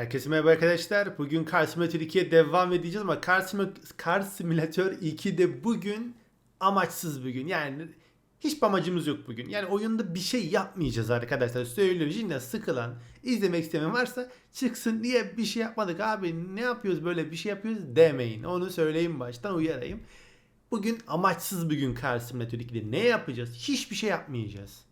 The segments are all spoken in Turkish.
Herkese merhaba arkadaşlar. Bugün Car Simulator 2'ye devam edeceğiz ama Car, Sim- Car Simulator 2'de bugün amaçsız bir gün. Yani hiçbir amacımız yok bugün. Yani oyunda bir şey yapmayacağız arkadaşlar. Söylüyorum sıkılan, izlemek istemeyen varsa çıksın diye bir şey yapmadık abi. Ne yapıyoruz böyle bir şey yapıyoruz demeyin. Onu söyleyeyim baştan uyarayım. Bugün amaçsız bir gün Car Simulator 2'de. Ne yapacağız? Hiçbir şey yapmayacağız.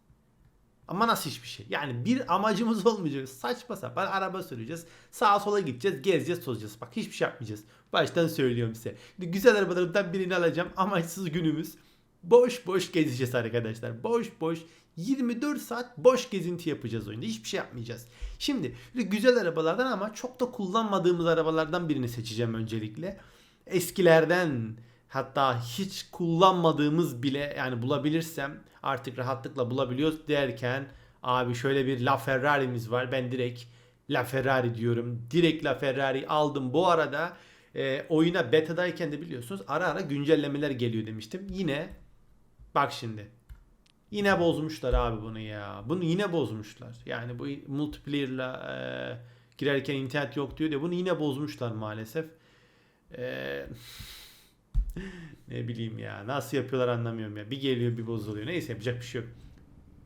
Ama nasıl hiçbir şey? Yani bir amacımız olmayacak. Saçma sapan araba süreceğiz. Sağa sola gideceğiz, gezeceğiz, tozacağız. Bak hiçbir şey yapmayacağız. Baştan söylüyorum size. Güzel arabalarımdan birini alacağım. Amaçsız günümüz. Boş boş gezeceğiz arkadaşlar. Boş boş 24 saat boş gezinti yapacağız oyunda. Hiçbir şey yapmayacağız. Şimdi güzel arabalardan ama çok da kullanmadığımız arabalardan birini seçeceğim öncelikle. Eskilerden hatta hiç kullanmadığımız bile yani bulabilirsem artık rahatlıkla bulabiliyoruz derken abi şöyle bir La Ferrari'miz var. Ben direkt La Ferrari diyorum. Direkt La Ferrari aldım. Bu arada e, oyuna beta'dayken de biliyorsunuz ara ara güncellemeler geliyor demiştim. Yine bak şimdi. Yine bozmuşlar abi bunu ya. Bunu yine bozmuşlar. Yani bu multiplayer'la e, girerken internet yok diyor diye bunu yine bozmuşlar maalesef. E, ne bileyim ya. Nasıl yapıyorlar anlamıyorum ya. Bir geliyor bir bozuluyor. Neyse yapacak bir şey yok.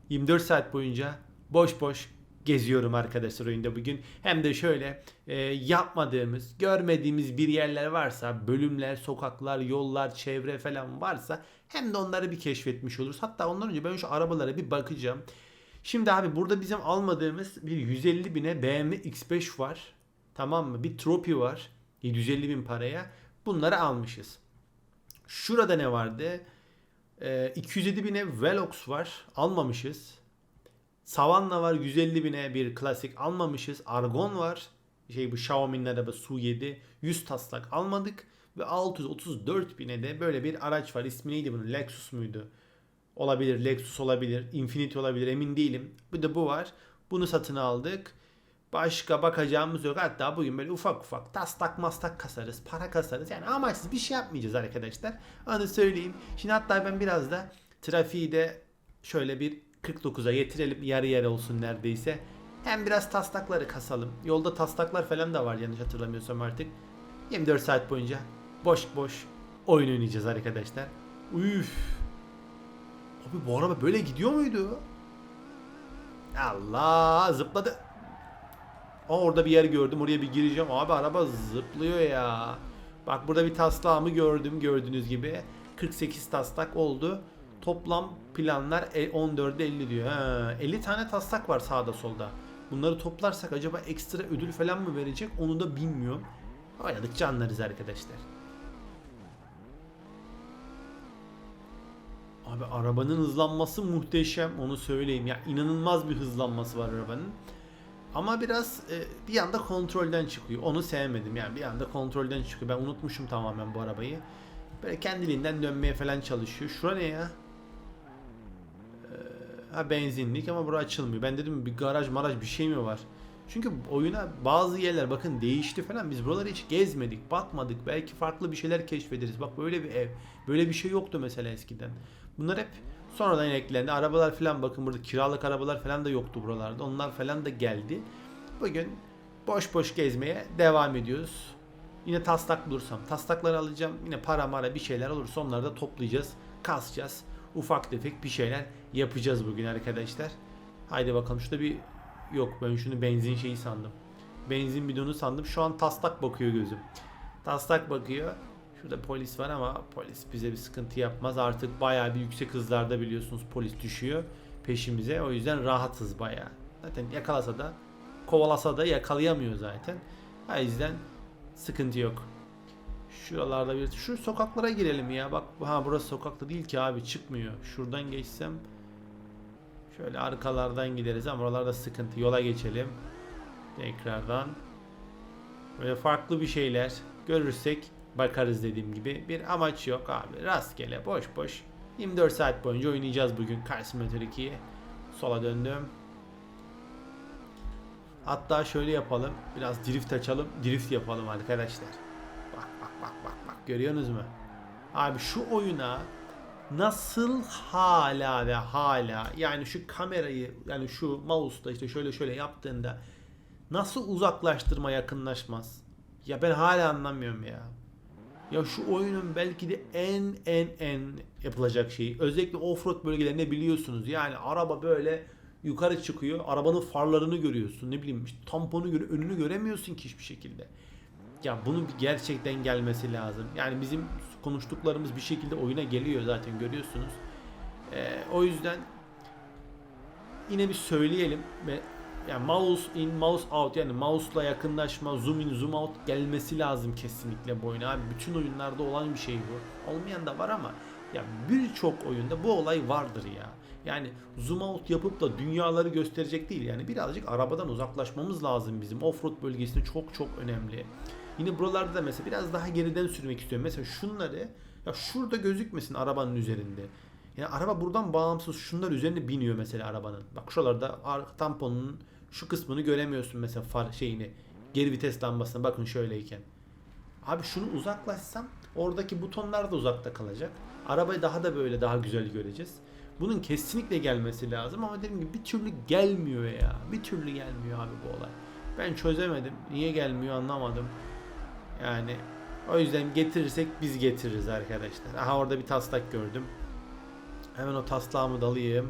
24 saat boyunca boş boş geziyorum arkadaşlar oyunda bugün. Hem de şöyle e, yapmadığımız, görmediğimiz bir yerler varsa, bölümler, sokaklar, yollar, çevre falan varsa hem de onları bir keşfetmiş oluruz. Hatta ondan önce ben şu arabalara bir bakacağım. Şimdi abi burada bizim almadığımız bir 150 bine BMW X5 var. Tamam mı? Bir Trophy var. 750 bin paraya. Bunları almışız. Şurada ne vardı? Ee, 207 bine Velox var. Almamışız. Savanna var 150 bine bir klasik almamışız. Argon var. Şey bu Xiaomi'nin araba Su7 100 taslak almadık. Ve 634 bine de böyle bir araç var. İsmi neydi bunun? Lexus muydu? Olabilir. Lexus olabilir. Infiniti olabilir. Emin değilim. Bir de bu var. Bunu satın aldık. Başka bakacağımız yok. Hatta bugün böyle ufak ufak taslak mastak kasarız. Para kasarız. Yani amaçsız bir şey yapmayacağız arkadaşlar. Onu söyleyeyim. Şimdi hatta ben biraz da trafiği de şöyle bir 49'a getirelim. Yarı yarı olsun neredeyse. Hem biraz taslakları kasalım. Yolda taslaklar falan da var yanlış hatırlamıyorsam artık. 24 saat boyunca boş boş oyun oynayacağız arkadaşlar. Üf. Abi bu araba böyle gidiyor muydu? Allah zıpladı. Aa, orada bir yer gördüm. Oraya bir gireceğim. Abi araba zıplıyor ya. Bak burada bir taslağımı gördüm gördüğünüz gibi. 48 taslak oldu. Toplam planlar 14'e 50 diyor. Ha, 50 tane taslak var sağda solda. Bunları toplarsak acaba ekstra ödül falan mı verecek onu da bilmiyorum. Oynadıkça anlarız arkadaşlar. Abi arabanın hızlanması muhteşem onu söyleyeyim. Ya inanılmaz bir hızlanması var arabanın. Ama biraz e, bir anda kontrolden çıkıyor. Onu sevmedim yani bir anda kontrolden çıkıyor. Ben unutmuşum tamamen bu arabayı. Böyle kendiliğinden dönmeye falan çalışıyor. Şura ne ya? Ee, ha benzinlik ama bura açılmıyor. Ben dedim bir garaj maraj bir şey mi var? Çünkü oyuna bazı yerler bakın değişti falan. Biz buraları hiç gezmedik, bakmadık. Belki farklı bir şeyler keşfederiz. Bak böyle bir ev. Böyle bir şey yoktu mesela eskiden. Bunlar hep sonradan eklendi. Arabalar falan bakın burada kiralık arabalar falan da yoktu buralarda. Onlar falan da geldi. Bugün boş boş gezmeye devam ediyoruz. Yine taslak bulursam taslakları alacağım. Yine para mara bir şeyler olursa onları da toplayacağız. Kasacağız. Ufak tefek bir şeyler yapacağız bugün arkadaşlar. Haydi bakalım şurada bir yok ben şunu benzin şeyi sandım. Benzin bidonu sandım. Şu an taslak bakıyor gözüm. Taslak bakıyor. Şurada polis var ama polis bize bir sıkıntı yapmaz. Artık bayağı bir yüksek hızlarda biliyorsunuz polis düşüyor peşimize. O yüzden rahatız bayağı. Zaten yakalasa da kovalasa da yakalayamıyor zaten. O yüzden sıkıntı yok. Şuralarda bir şu sokaklara girelim ya. Bak ha burası sokakta değil ki abi çıkmıyor. Şuradan geçsem şöyle arkalardan gideriz ama oralarda sıkıntı. Yola geçelim. Tekrardan. Böyle farklı bir şeyler görürsek bakarız dediğim gibi. Bir amaç yok abi. Rastgele boş boş 24 saat boyunca oynayacağız bugün Car Simulator 2'yi. Sola döndüm. Hatta şöyle yapalım. Biraz drift açalım. Drift yapalım arkadaşlar. Bak bak bak bak bak. Görüyorsunuz mu? Abi şu oyuna nasıl hala ve hala yani şu kamerayı yani şu mouse'da işte şöyle şöyle yaptığında nasıl uzaklaştırma yakınlaşmaz? Ya ben hala anlamıyorum ya. Ya şu oyunun belki de en en en yapılacak şeyi. Özellikle offroad bölgelerinde biliyorsunuz. Yani araba böyle yukarı çıkıyor. Arabanın farlarını görüyorsun. Ne bileyim işte tamponu göre önünü göremiyorsun ki hiçbir şekilde. Ya bunun bir gerçekten gelmesi lazım. Yani bizim konuştuklarımız bir şekilde oyuna geliyor zaten görüyorsunuz. Ee, o yüzden yine bir söyleyelim ve yani mouse in mouse out yani mouse'la yakınlaşma zoom in zoom out gelmesi lazım kesinlikle bu oyuna. Abi bütün oyunlarda olan bir şey bu. Olmayan da var ama ya birçok oyunda bu olay vardır ya. Yani zoom out yapıp da dünyaları gösterecek değil. Yani birazcık arabadan uzaklaşmamız lazım bizim. Offroad bölgesinde çok çok önemli. Yine buralarda da mesela biraz daha geriden sürmek istiyorum. Mesela şunları ya şurada gözükmesin arabanın üzerinde. Yani araba buradan bağımsız şunlar üzerine biniyor mesela arabanın. Bak şuralarda tamponun şu kısmını göremiyorsun mesela far şeyini. Geri vites lambasına bakın şöyleyken. Abi şunu uzaklaşsam oradaki butonlar da uzakta kalacak. Arabayı daha da böyle daha güzel göreceğiz. Bunun kesinlikle gelmesi lazım ama dediğim gibi bir türlü gelmiyor ya. Bir türlü gelmiyor abi bu olay. Ben çözemedim. Niye gelmiyor anlamadım. Yani o yüzden getirirsek biz getiririz arkadaşlar. Aha orada bir taslak gördüm. Hemen o taslağımı da alayım.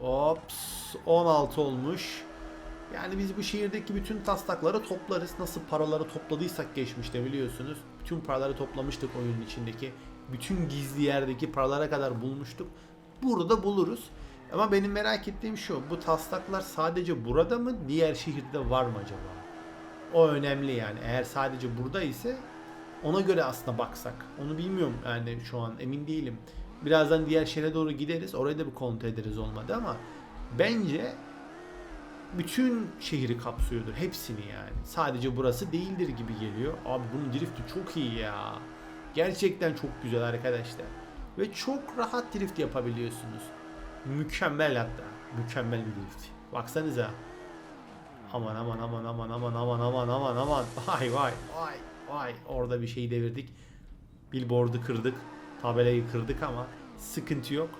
Ops 16 olmuş. Yani biz bu şehirdeki bütün taslakları toplarız. Nasıl paraları topladıysak geçmişte biliyorsunuz. Bütün paraları toplamıştık oyunun içindeki. Bütün gizli yerdeki paralara kadar bulmuştuk. Burada buluruz. Ama benim merak ettiğim şu. Bu taslaklar sadece burada mı? Diğer şehirde var mı acaba? O önemli yani. Eğer sadece burada ise ona göre aslında baksak. Onu bilmiyorum yani şu an emin değilim. Birazdan diğer şehre doğru gideriz. Orayı da bir kontrol ederiz olmadı ama bence bütün şehri kapsıyordur. Hepsini yani. Sadece burası değildir gibi geliyor. Abi bunun drifti çok iyi ya. Gerçekten çok güzel arkadaşlar. Ve çok rahat drift yapabiliyorsunuz. Mükemmel hatta. Mükemmel bir drift. Baksanıza. Aman aman aman aman aman aman aman aman aman. Vay vay vay vay. Orada bir şeyi devirdik. Billboard'u kırdık. Tabelayı kırdık ama sıkıntı yok.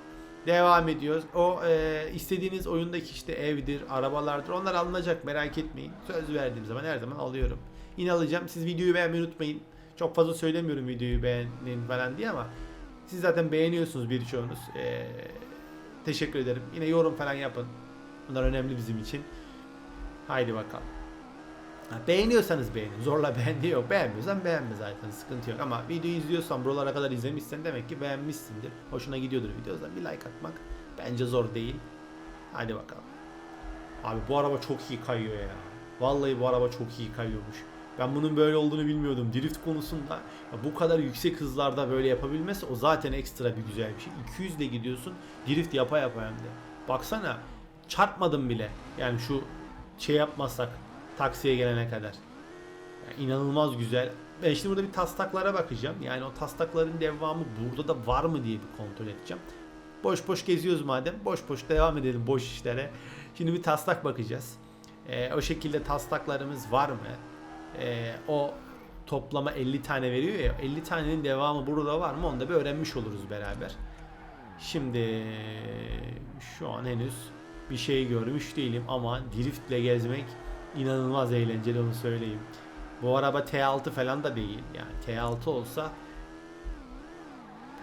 Devam ediyoruz. O e, istediğiniz oyundaki işte evdir, arabalardır. Onlar alınacak merak etmeyin. Söz verdiğim zaman her zaman alıyorum. Yine alacağım. Siz videoyu beğenmeyi unutmayın. Çok fazla söylemiyorum videoyu beğenin falan diye ama siz zaten beğeniyorsunuz birçoğunuz. E, teşekkür ederim. Yine yorum falan yapın. Bunlar önemli bizim için. Haydi bakalım. Beğeniyorsanız beğenin. Zorla beğen diye yok. Beğenmiyorsan beğenme zaten. Sıkıntı yok. Ama videoyu izliyorsan buralara kadar izlemişsen demek ki beğenmişsindir. Hoşuna gidiyordur videodan. Bir like atmak bence zor değil. Hadi bakalım. Abi bu araba çok iyi kayıyor ya. Vallahi bu araba çok iyi kayıyormuş. Ben bunun böyle olduğunu bilmiyordum. Drift konusunda bu kadar yüksek hızlarda böyle yapabilmesi o zaten ekstra bir güzel bir şey. 200 ile gidiyorsun drift yapa yapa hem de. Baksana çarpmadım bile. Yani şu şey yapmasak taksiye gelene kadar. Yani inanılmaz güzel. Ben şimdi burada bir taslaklara bakacağım. Yani o taslakların devamı burada da var mı diye bir kontrol edeceğim. Boş boş geziyoruz madem. Boş boş devam edelim boş işlere. Şimdi bir taslak bakacağız. Ee, o şekilde taslaklarımız var mı? Ee, o toplama 50 tane veriyor ya. 50 tanenin devamı burada var mı? Onu da bir öğrenmiş oluruz beraber. Şimdi şu an henüz bir şey görmüş değilim ama driftle gezmek inanılmaz eğlenceli onu söyleyeyim. Bu araba T6 falan da değil. Yani T6 olsa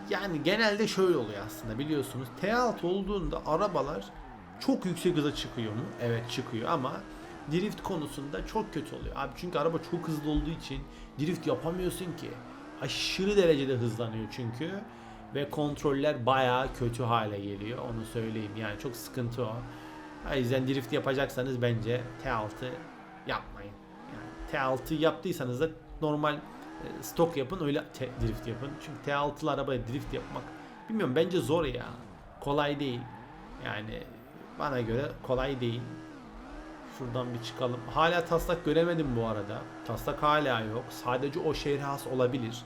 yani genelde şöyle oluyor aslında biliyorsunuz. T6 olduğunda arabalar çok yüksek hıza çıkıyor mu? Evet çıkıyor ama drift konusunda çok kötü oluyor. Abi çünkü araba çok hızlı olduğu için drift yapamıyorsun ki. Aşırı derecede hızlanıyor çünkü ve kontroller bayağı kötü hale geliyor. Onu söyleyeyim. Yani çok sıkıntı o. O yüzden drift yapacaksanız bence T6 yapmayın. Yani T6 yaptıysanız da normal e, stok yapın öyle drift yapın. Çünkü T6'lı arabaya drift yapmak bilmiyorum bence zor ya. Kolay değil. Yani bana göre kolay değil. Şuradan bir çıkalım. Hala taslak göremedim bu arada. Taslak hala yok. Sadece o şehre has olabilir.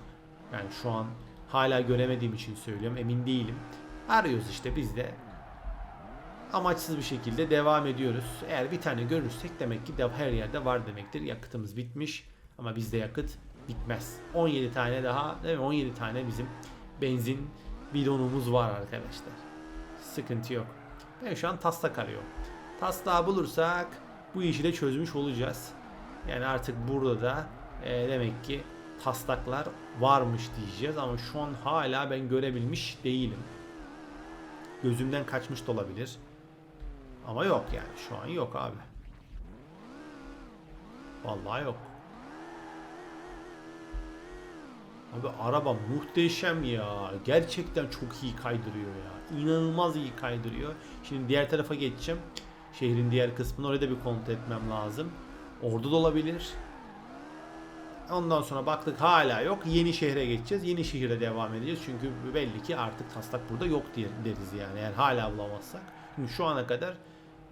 Yani şu an hala göremediğim için söylüyorum. Emin değilim. Arıyoruz işte biz de amaçsız bir şekilde devam ediyoruz. Eğer bir tane görürsek demek ki de her yerde var demektir. Yakıtımız bitmiş ama bizde yakıt bitmez. 17 tane daha değil mi? 17 tane bizim benzin bidonumuz var arkadaşlar. Sıkıntı yok. Ben şu an taslak arıyorum. Taslağı bulursak bu işi de çözmüş olacağız. Yani artık burada da e, demek ki taslaklar varmış diyeceğiz ama şu an hala ben görebilmiş değilim. Gözümden kaçmış da olabilir. Ama yok yani şu an yok abi. Vallahi yok. Abi araba muhteşem ya. Gerçekten çok iyi kaydırıyor ya. İnanılmaz iyi kaydırıyor. Şimdi diğer tarafa geçeceğim. Şehrin diğer kısmını oraya da bir kontrol etmem lazım. Orada da olabilir. Ondan sonra baktık hala yok. Yeni şehre geçeceğiz. Yeni şehirde devam edeceğiz. Çünkü belli ki artık taslak burada yok deriz yani. Eğer hala bulamazsak. Şimdi şu ana kadar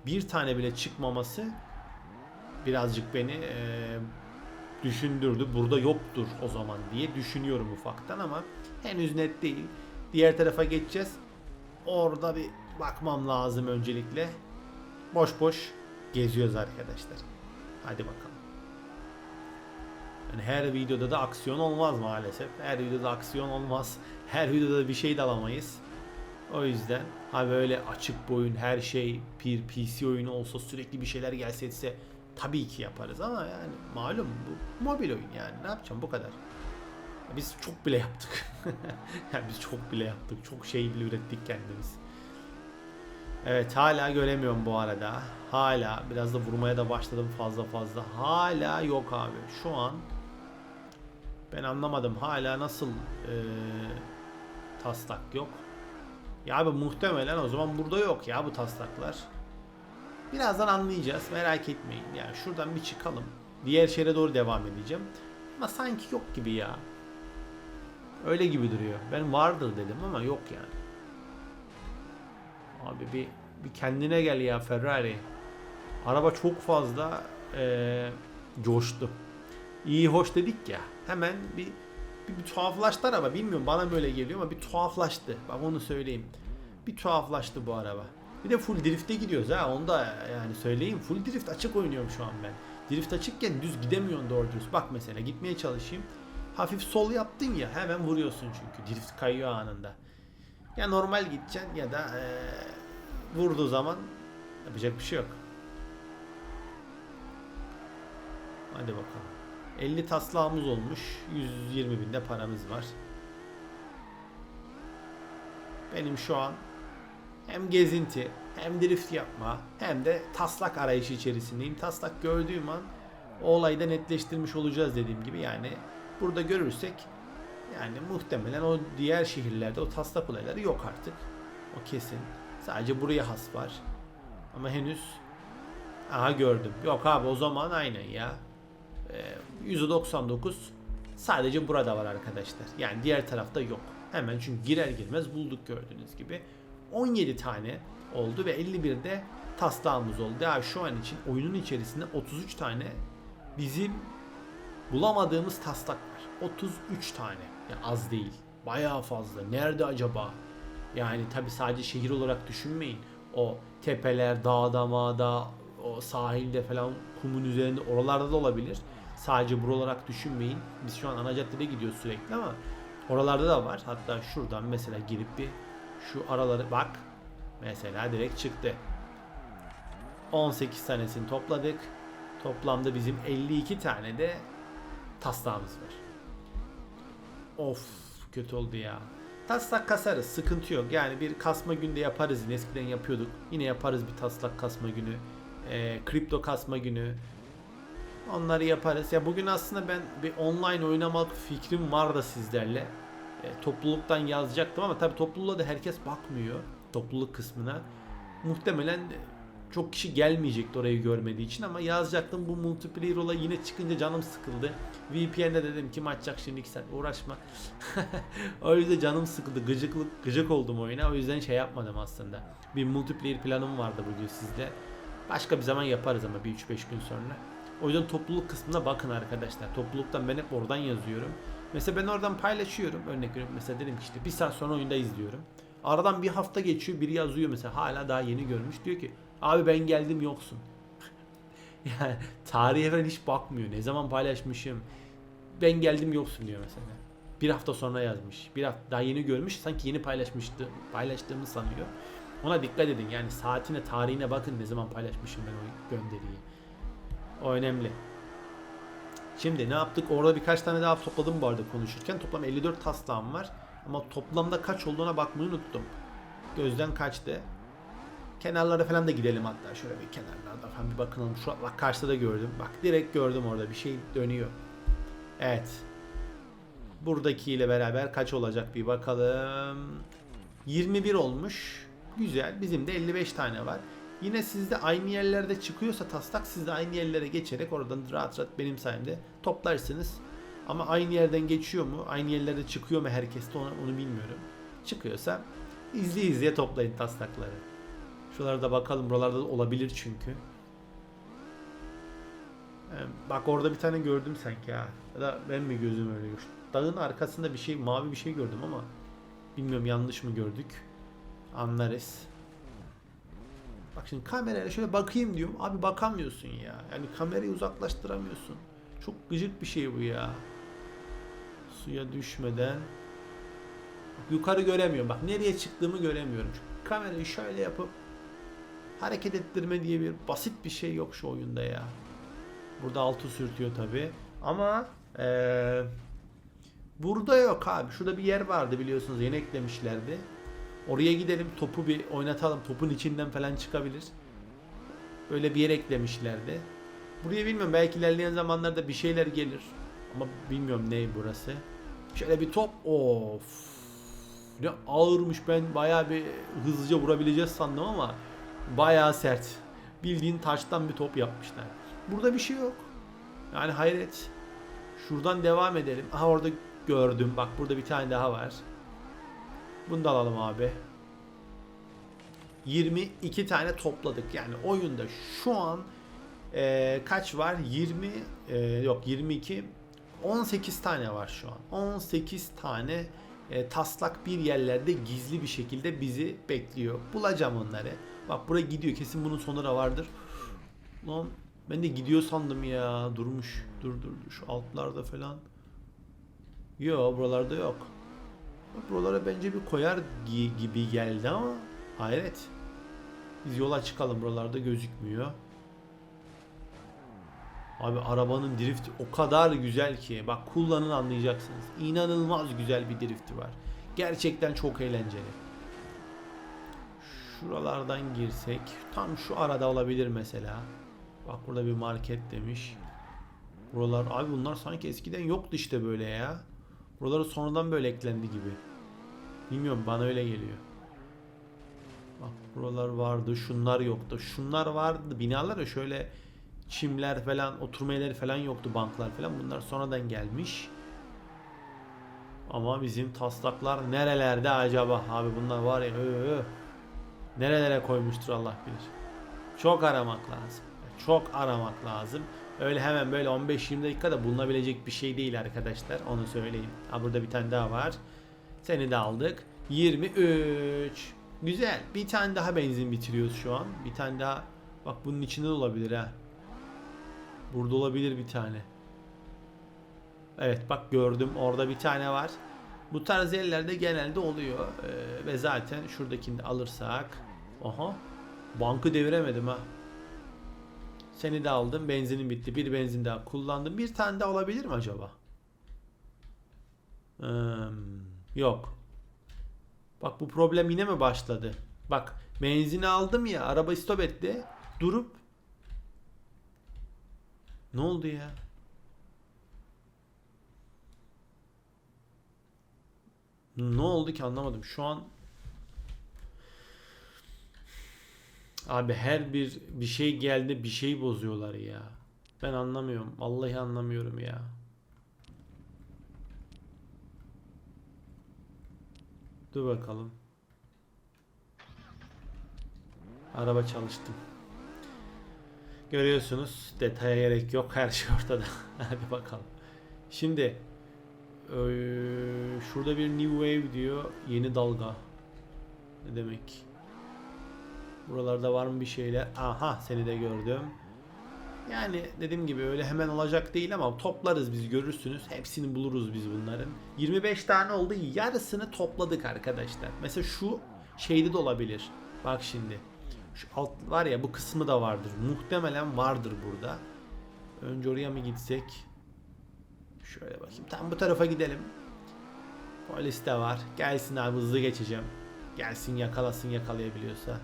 bir tane bile çıkmaması birazcık beni eee, düşündürdü. Burada yoktur o zaman diye düşünüyorum ufaktan ama henüz net değil. Diğer tarafa geçeceğiz. Orada bir bakmam lazım öncelikle. Boş boş geziyoruz arkadaşlar. Hadi bakalım. Yani her videoda da aksiyon olmaz maalesef. Her videoda aksiyon olmaz. Her videoda da bir şey de alamayız. O yüzden ha böyle açık bir oyun her şey bir PC oyunu olsa sürekli bir şeyler gelse etse tabii ki yaparız ama yani malum bu mobil oyun yani ne yapacağım bu kadar. Biz çok bile yaptık. yani biz çok bile yaptık. Çok şey bile ürettik kendimiz. Evet hala göremiyorum bu arada. Hala biraz da vurmaya da başladım fazla fazla. Hala yok abi. Şu an ben anlamadım. Hala nasıl eee, taslak yok. Ya abi muhtemelen o zaman burada yok ya bu taslaklar. Birazdan anlayacağız. Merak etmeyin. Yani şuradan bir çıkalım. Diğer şehre doğru devam edeceğim. Ama sanki yok gibi ya. Öyle gibi duruyor. Ben vardır dedim ama yok yani. Abi bir, bir kendine gel ya Ferrari. Araba çok fazla eee, coştu. İyi hoş dedik ya. Hemen bir, bir, bir tuhaflaştı araba. Bilmiyorum bana böyle geliyor ama bir tuhaflaştı. Bak onu söyleyeyim. Bir tuhaflaştı bu araba. Bir de full drift'e gidiyoruz ha. Onu da yani söyleyeyim. Full drift açık oynuyorum şu an ben. Drift açıkken düz gidemiyorsun doğru dürüst. Bak mesela gitmeye çalışayım. Hafif sol yaptın ya hemen vuruyorsun çünkü. Drift kayıyor anında. Ya normal gideceksin ya da eee, vurduğu zaman yapacak bir şey yok. Hadi bakalım. 50 taslağımız olmuş. 120 binde paramız var. Benim şu an hem gezinti hem drift yapma hem de taslak arayışı içerisindeyim. Taslak gördüğüm an o olayı da netleştirmiş olacağız dediğim gibi yani burada görürsek yani muhtemelen o diğer şehirlerde o taslak olayları yok artık. O kesin. Sadece buraya has var. Ama henüz aha gördüm. Yok abi o zaman aynen ya. Ee, %99 sadece burada var arkadaşlar. Yani diğer tarafta yok. Hemen çünkü girer girmez bulduk gördüğünüz gibi. 17 tane oldu ve 51'de taslağımız oldu. Ya şu an için oyunun içerisinde 33 tane bizim bulamadığımız taslak var. 33 tane. Ya az değil. Bayağı fazla. Nerede acaba? Yani tabi sadece şehir olarak düşünmeyin. O tepeler, dağda, mağda, o sahilde falan kumun üzerinde oralarda da olabilir. Sadece bura olarak düşünmeyin. Biz şu an ana caddede gidiyoruz sürekli ama oralarda da var. Hatta şuradan mesela girip bir şu araları bak. Mesela direkt çıktı. 18 tanesini topladık. Toplamda bizim 52 tane de taslağımız var. Of kötü oldu ya. Taslak kasarız sıkıntı yok. Yani bir kasma günde yaparız eskiden yapıyorduk. Yine yaparız bir taslak kasma günü. Ee, kripto kasma günü. Onları yaparız. Ya bugün aslında ben bir online oynamak fikrim var da sizlerle. E, topluluktan yazacaktım ama tabii topluluğa da herkes bakmıyor. Topluluk kısmına. Muhtemelen çok kişi gelmeyecekti orayı görmediği için ama yazacaktım bu multiplayer olayı yine çıkınca canım sıkıldı. VPN'de dedim kim açacak şimdi 2 saat uğraşma. o yüzden canım sıkıldı. Gıcıklık, gıcık oldum oyuna. O yüzden şey yapmadım aslında. Bir multiplayer planım vardı bugün sizde. Başka bir zaman yaparız ama bir 3-5 gün sonra. O yüzden topluluk kısmına bakın arkadaşlar. Topluluktan ben hep oradan yazıyorum. Mesela ben oradan paylaşıyorum. Örnek veriyorum. Mesela dedim ki işte bir saat sonra oyunda izliyorum. Aradan bir hafta geçiyor. Biri yazıyor mesela. Hala daha yeni görmüş. Diyor ki abi ben geldim yoksun. yani tarihe falan hiç bakmıyor. Ne zaman paylaşmışım. Ben geldim yoksun diyor mesela. Bir hafta sonra yazmış. Bir hafta daha yeni görmüş. Sanki yeni paylaşmıştı. Paylaştığımı sanıyor. Ona dikkat edin. Yani saatine, tarihine bakın ne zaman paylaşmışım ben o gönderiyi. O önemli. Şimdi ne yaptık? Orada birkaç tane daha topladım bu arada konuşurken. Toplam 54 taslağım var. Ama toplamda kaç olduğuna bakmayı unuttum. Gözden kaçtı. Kenarlara falan da gidelim hatta. Şöyle bir kenarlarda falan bir bakınalım. Şu bak karşıda da gördüm. Bak direkt gördüm orada bir şey dönüyor. Evet. Buradakiyle beraber kaç olacak bir bakalım. 21 olmuş. Güzel. Bizim de 55 tane var. Yine sizde aynı yerlerde çıkıyorsa taslak siz de aynı yerlere geçerek oradan rahat rahat benim sayemde toplarsınız. Ama aynı yerden geçiyor mu? Aynı yerlerde çıkıyor mu herkeste onu, onu bilmiyorum. Çıkıyorsa izli izliye toplayın taslakları. Şuralarda bakalım buralarda da olabilir çünkü. Bak orada bir tane gördüm sanki ha. Ya da ben mi gözüm öyle gördüm. Dağın arkasında bir şey mavi bir şey gördüm ama bilmiyorum yanlış mı gördük. Anlarız. Bak şimdi kamerayla şöyle bakayım diyorum. Abi bakamıyorsun ya. Yani kamerayı uzaklaştıramıyorsun. Çok gıcık bir şey bu ya. Suya düşmeden. Bak, yukarı göremiyorum. Bak nereye çıktığımı göremiyorum. Çünkü kamerayı şöyle yapıp hareket ettirme diye bir basit bir şey yok şu oyunda ya. Burada altı sürtüyor tabi. Ama eee, burada yok abi. Şurada bir yer vardı biliyorsunuz yeni eklemişlerdi. Oraya gidelim topu bir oynatalım. Topun içinden falan çıkabilir. Böyle bir yer eklemişlerdi. Buraya bilmiyorum belki ilerleyen zamanlarda bir şeyler gelir. Ama bilmiyorum ne burası. Şöyle bir top. Of. Ne ağırmış ben bayağı bir hızlıca vurabileceğiz sandım ama bayağı sert. Bildiğin taştan bir top yapmışlar. Burada bir şey yok. Yani hayret. Şuradan devam edelim. Aha orada gördüm. Bak burada bir tane daha var. Bunu da alalım abi. 22 tane topladık. Yani oyunda şu an e, kaç var? 20 e, yok 22 18 tane var şu an. 18 tane e, taslak bir yerlerde gizli bir şekilde bizi bekliyor. Bulacağım onları. Bak buraya gidiyor. Kesin bunun sonu da vardır. Lan ben de gidiyor sandım ya. Durmuş. Dur dur dur. Şu altlarda falan. Yok buralarda yok. Buralara bence bir koyar gi- gibi geldi ama hayret. Biz yola çıkalım buralarda gözükmüyor. Abi arabanın drifti o kadar güzel ki bak kullanın anlayacaksınız. İnanılmaz güzel bir drifti var. Gerçekten çok eğlenceli. Şuralardan girsek tam şu arada olabilir mesela. Bak burada bir market demiş. Buralar abi bunlar sanki eskiden yoktu işte böyle ya. Buraları sonradan böyle eklendi gibi. Bilmiyorum bana öyle geliyor. Bak buralar vardı, şunlar yoktu. Şunlar vardı. Binalar ya şöyle çimler falan, oturma yerleri falan yoktu, banklar falan. Bunlar sonradan gelmiş. Ama bizim taslaklar nerelerde acaba? Abi bunlar var ya. Ö, ö. Nerelere koymuştur Allah bilir. Çok aramak lazım. Çok aramak lazım. Öyle hemen böyle 15-20 dakikada bulunabilecek bir şey değil arkadaşlar. Onu söyleyeyim. Ha burada bir tane daha var. Seni de aldık. 23. Güzel. Bir tane daha benzin bitiriyoruz şu an. Bir tane daha. Bak bunun içinde de olabilir ha. Burada olabilir bir tane. Evet bak gördüm. Orada bir tane var. Bu tarz yerlerde genelde oluyor. Ee, ve zaten şuradakini alırsak. Aha. Bankı deviremedim ha. Seni de aldım. Benzinin bitti. Bir benzin daha kullandım. Bir tane daha olabilir mi acaba? Hmm, yok. Bak bu problem yine mi başladı? Bak benzini aldım ya. Araba stop etti. Durup. Ne oldu ya? Ne oldu ki anlamadım. Şu an Abi her bir bir şey geldi bir şey bozuyorlar ya. Ben anlamıyorum. Vallahi anlamıyorum ya. Dur bakalım. Araba çalıştım. Görüyorsunuz detaya gerek yok her şey ortada. Hadi bakalım. Şimdi eee, şurada bir new wave diyor. Yeni dalga. Ne demek? Buralarda var mı bir şeyler? Aha seni de gördüm. Yani dediğim gibi öyle hemen olacak değil ama toplarız biz görürsünüz. Hepsini buluruz biz bunların. 25 tane oldu. Yarısını topladık arkadaşlar. Mesela şu şeyde de olabilir. Bak şimdi. Şu alt var ya bu kısmı da vardır. Muhtemelen vardır burada. Önce oraya mı gitsek? Şöyle bakayım. Tam bu tarafa gidelim. Polis de var. Gelsin abi hızlı geçeceğim. Gelsin yakalasın yakalayabiliyorsa.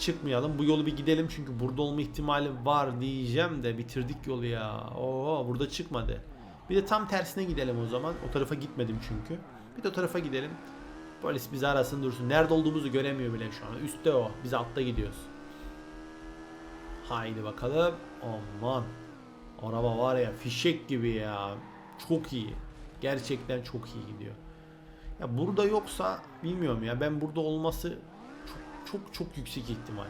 Çıkmayalım. Bu yolu bir gidelim çünkü burada olma ihtimali var diyeceğim de bitirdik yolu ya. Oo burada çıkmadı. Bir de tam tersine gidelim o zaman. O tarafa gitmedim çünkü. Bir de o tarafa gidelim. Polis bizi arasın dursun. Nerede olduğumuzu göremiyor bile şu an. Üstte o. Biz altta gidiyoruz. Haydi bakalım. Aman. Araba var ya fişek gibi ya. Çok iyi. Gerçekten çok iyi gidiyor. Ya burada yoksa bilmiyorum ya. Ben burada olması çok çok yüksek ihtimal.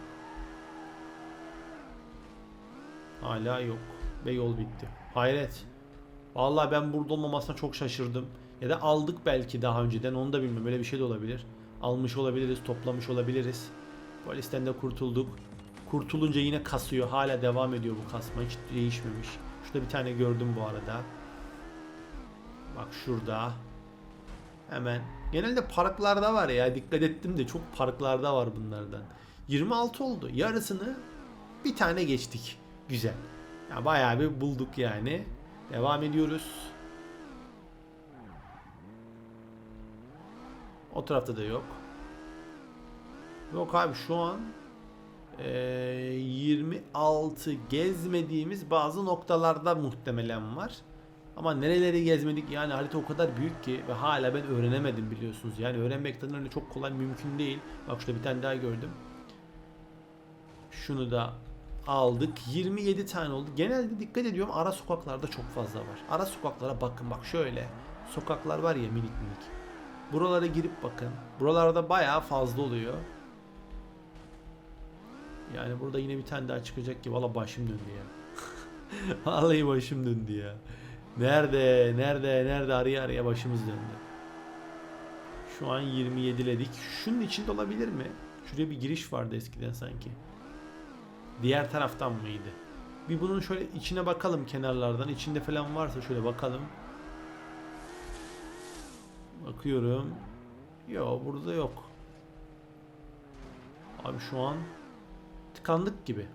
Hala yok. Ve yol bitti. Hayret. Vallahi ben burada olmamasına çok şaşırdım. Ya da aldık belki daha önceden onu da bilmiyorum. Böyle bir şey de olabilir. Almış olabiliriz, toplamış olabiliriz. Polisten de kurtulduk. Kurtulunca yine kasıyor. Hala devam ediyor bu kasma. Hiç değişmemiş. Şurada bir tane gördüm bu arada. Bak şurada. Hemen. Genelde parklarda var ya. Dikkat ettim de çok parklarda var bunlardan. 26 oldu. Yarısını bir tane geçtik. Güzel. Ya bayağı bir bulduk yani. Devam ediyoruz. O tarafta da yok. Yok abi şu an eee, 26 gezmediğimiz bazı noktalarda muhtemelen var. Ama nereleri gezmedik yani harita o kadar büyük ki ve hala ben öğrenemedim biliyorsunuz. Yani öğrenmekten öyle çok kolay mümkün değil. Bak şurada bir tane daha gördüm. Şunu da aldık. 27 tane oldu. Genelde dikkat ediyorum ara sokaklarda çok fazla var. Ara sokaklara bakın bak şöyle. Sokaklar var ya minik minik. Buralara girip bakın. Buralarda bayağı fazla oluyor. Yani burada yine bir tane daha çıkacak ki valla başım döndü ya. Vallahi başım döndü ya. Nerede, nerede, nerede araya araya başımız döndü. Şu an 27'ledik. Şunun içinde olabilir mi? Şuraya bir giriş vardı eskiden sanki. Diğer taraftan mıydı? Bir bunun şöyle içine bakalım kenarlardan. İçinde falan varsa şöyle bakalım. Bakıyorum. Yok burada yok. Abi şu an tıkandık gibi.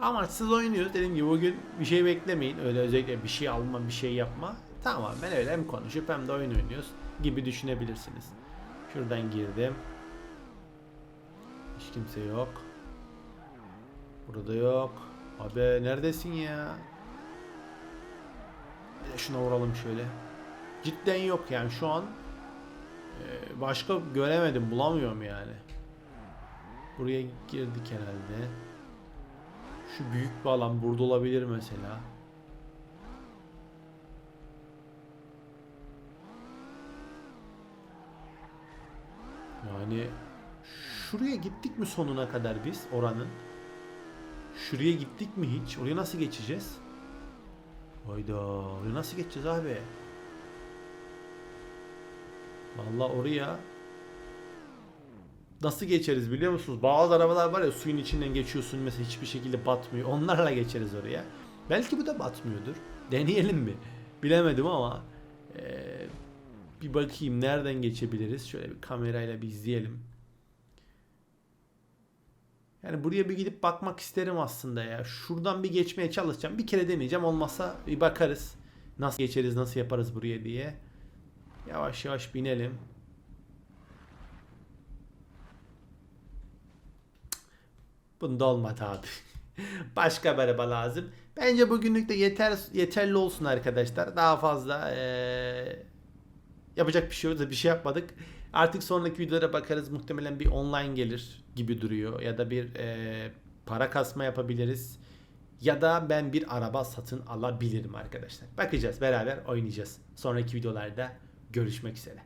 Amaçsız oynuyoruz. Dediğim gibi bugün bir şey beklemeyin. Öyle özellikle bir şey alma, bir şey yapma. Tamam ben öyle hem konuşup hem de oyun oynuyoruz gibi düşünebilirsiniz. Şuradan girdim. Hiç kimse yok. Burada yok. Abi neredesin ya? Bir de şuna vuralım şöyle. Cidden yok yani şu an e, başka göremedim bulamıyorum yani. Buraya girdik herhalde. Şu büyük bir alan burada olabilir mesela. Yani şuraya gittik mi sonuna kadar biz oranın? Şuraya gittik mi hiç? Oraya nasıl geçeceğiz? Hayda, oraya nasıl geçeceğiz abi? Vallahi oraya nasıl geçeriz biliyor musunuz? Bazı arabalar var ya suyun içinden geçiyorsun mesela hiçbir şekilde batmıyor. Onlarla geçeriz oraya. Belki bu da batmıyordur. Deneyelim mi? Bilemedim ama eee, bir bakayım nereden geçebiliriz. Şöyle bir kamerayla bir izleyelim. Yani buraya bir gidip bakmak isterim aslında ya. Şuradan bir geçmeye çalışacağım. Bir kere deneyeceğim. Olmazsa bir bakarız. Nasıl geçeriz, nasıl yaparız buraya diye. Yavaş yavaş binelim. Bunda olmadı abi. Başka bir araba lazım. Bence bugünlük de yeter yeterli olsun arkadaşlar. Daha fazla eee, yapacak bir şey yok. Bir şey yapmadık. Artık sonraki videolara bakarız. Muhtemelen bir online gelir gibi duruyor. Ya da bir eee, para kasma yapabiliriz. Ya da ben bir araba satın alabilirim arkadaşlar. Bakacağız beraber oynayacağız. Sonraki videolarda görüşmek üzere.